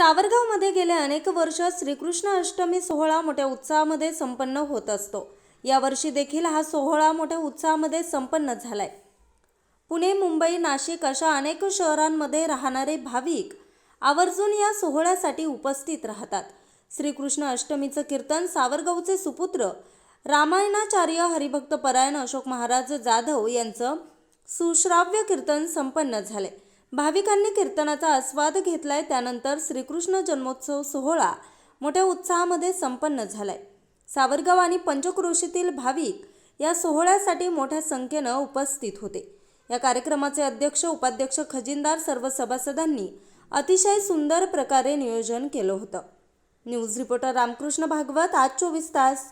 सावरगावमध्ये गेले अनेक वर्ष श्रीकृष्ण अष्टमी सोहळा मोठ्या उत्साहामध्ये संपन्न होत असतो. यावर्षी देखील हा सोहळा मोठ्या उत्साहामध्ये संपन्न झालाय. पुणे मुंबई नाशिक अशा अनेक शहरांमध्ये राहणारे भाविक आवर्जून या सोहळ्यासाठी उपस्थित राहतात. श्रीकृष्ण अष्टमीचं कीर्तन सावरगावचे सुपुत्र रामायणाचार्य हरिभक्त परायण अशोक महाराज जाधव यांचं सुश्राव्य कीर्तन संपन्न झाले भाविकांनी कीर्तनाचा आस्वाद घेतलाय. त्यानंतर श्रीकृष्ण जन्मोत्सव सोहळा मोठ्या उत्साहामध्ये संपन्न झालाय. सावरगाव आणि पंचक्रोशीतील भाविक या सोहळ्यासाठी मोठ्या संख्येनं उपस्थित होते. या कार्यक्रमाचे अध्यक्ष उपाध्यक्ष खजिनदार सर्व सभासदांनी अतिशय सुंदर प्रकारे नियोजन केलं होतं. न्यूज रिपोर्टर रामकृष्ण भागवत आज चोवीस तास.